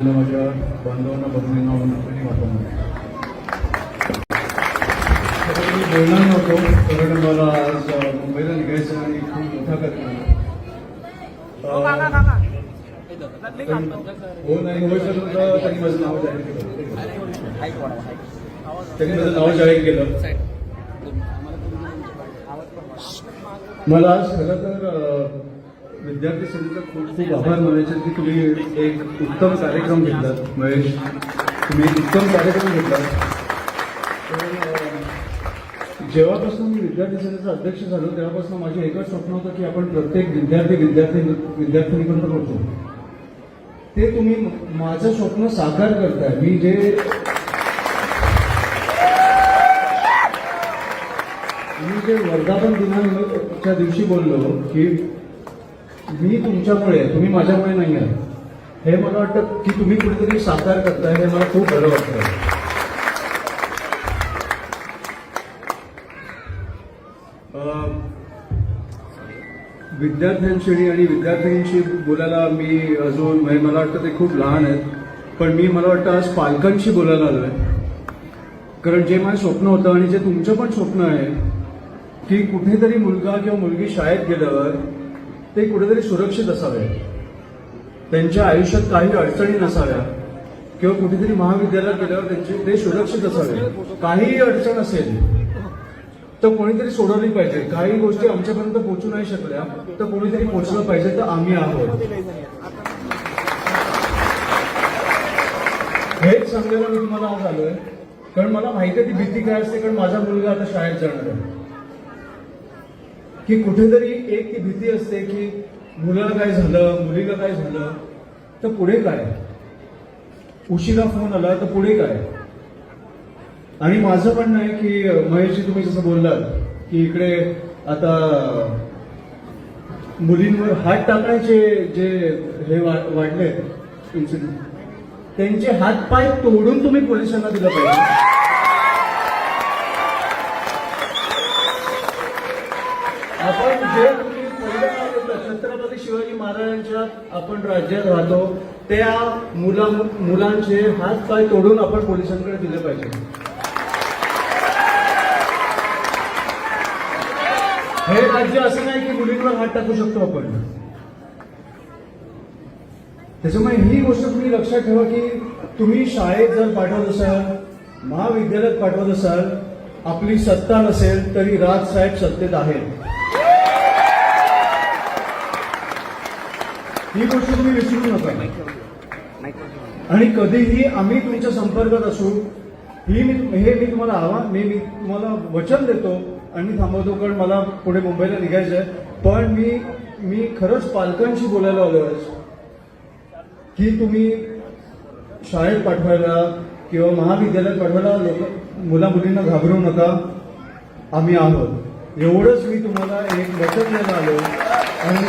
माझ्या बांधवांना बघणं आणि वाटवणं मी बोलणार नव्हतो कारण मला आज मुंबईला निघायचं आणि खूप मोठा कार्यक्रम हो नाही त्यांनी माझं नाव जाहीर केलं. त्यांनी माझं नाव जाहीर केलं. मला आज खरं तर विद्यार्थी संघाचा खूप खूप आभार मानायचे की तुम्ही एक उत्तम कार्यक्रम घेतलात. महेश तुम्ही एक उत्तम कार्यक्रम घेतला तर, जेव्हापासून मी विद्यार्थी सेनेचा अध्यक्ष झालो तेव्हापासून माझे एकच स्वप्न होतं की आपण प्रत्येक विद्यार्थी विद्यार्थी विद्यार्थिनीपर्यंत करतो ते तुम्ही माझं स्वप्न साकार करताय. मी जे मी जे वर्धापन दिनाच्या दिवशी बोललो की मी तुमच्यामुळे तुम्ही माझ्यामुळे नाही आहे. हे मला वाटतं की तुम्ही कुठेतरी साकार करताय हे मला खूप बरं वाटतं. विद्यार्थ्यांशी आणि विद्यार्थ्यांशी बोलायला मी अजून म्हणजे मला वाटतं ते खूप लहान आहेत पण मी मला वाटतं आज पालकांशी बोलायला आलोय. कारण जे माझं स्वप्न होतं आणि जे तुमचं पण स्वप्न आहे की कुठेतरी मुलगा किंवा मुलगी शाळेत गेल्यावर ते कुठेतरी सुरक्षित असावे. त्यांच्या आयुष्यात काही अडचणी नसाव्या. किंवा कुठेतरी महाविद्यालयात गेल्यावर त्यांची ते सुरक्षित असावे. काहीही अडचण असेल तर कोणीतरी सोडवली पाहिजे. काही गोष्टी आमच्यापर्यंत पोहोचू नाही शकल्या तर कोणीतरी पोहोचलं पाहिजे तर आम्ही आहोत. हेच सांगायला मी तुम्हाला आज आलोय. कारण मला माहिती आहे ती भीती काय असते कारण माझा मुलगा आता शाळेत जाणार आहे. की कुठेतरी एक ती भीती असते की मुलाला काय झालं मुलीला काय झालं तर पुढे काय? उशिरा फोन आला तर पुढे काय? आणि माझं म्हणणं आहे की महेशजी तुम्ही जसं बोललात की इकडे आता मुलींवर हात टाकायचे जे हे वाढले इन्सिडेंट त्यांचे हात पाय तोडून तुम्ही पोलिसांना दिलं पाहिजे. आपण जे छत्रपती शिवाजी महाराजांच्या आपण राज्यात राहतो त्या मुला मुलांचे हात पाय तोडून आपण पोलिसांकडे दिले पाहिजे. हे राज्य असं नाही की मुलींवर हात टाकू शकतो आपण. त्याच्यामुळे ही गोष्ट तुम्ही लक्षात ठेवा की तुम्ही शाळेत जर पाठवत असाल महाविद्यालयात पाठवत असाल आपली सत्ता नसेल तरी राज साहेब सत्तेत आहेत. ही गोष्ट तुम्ही विसरू नका. आणि कधीही आम्ही तुमच्या संपर्कात असू ही मी हे मी तुम्हाला आव्हान मी मी तुम्हाला वचन देतो आणि थांबवतो कारण मला पुढे मुंबईला निघायचं आहे. पण मी मी खरंच पालकांशी बोलायला आलो आहे की तुम्ही शाळेत पाठवायला किंवा महाविद्यालयात पाठवायला लोक मुला मुलींना घाबरू नका. आम्ही आहोत. एवढंच मी तुम्हाला एक वचन द्यायला आलो आणि मी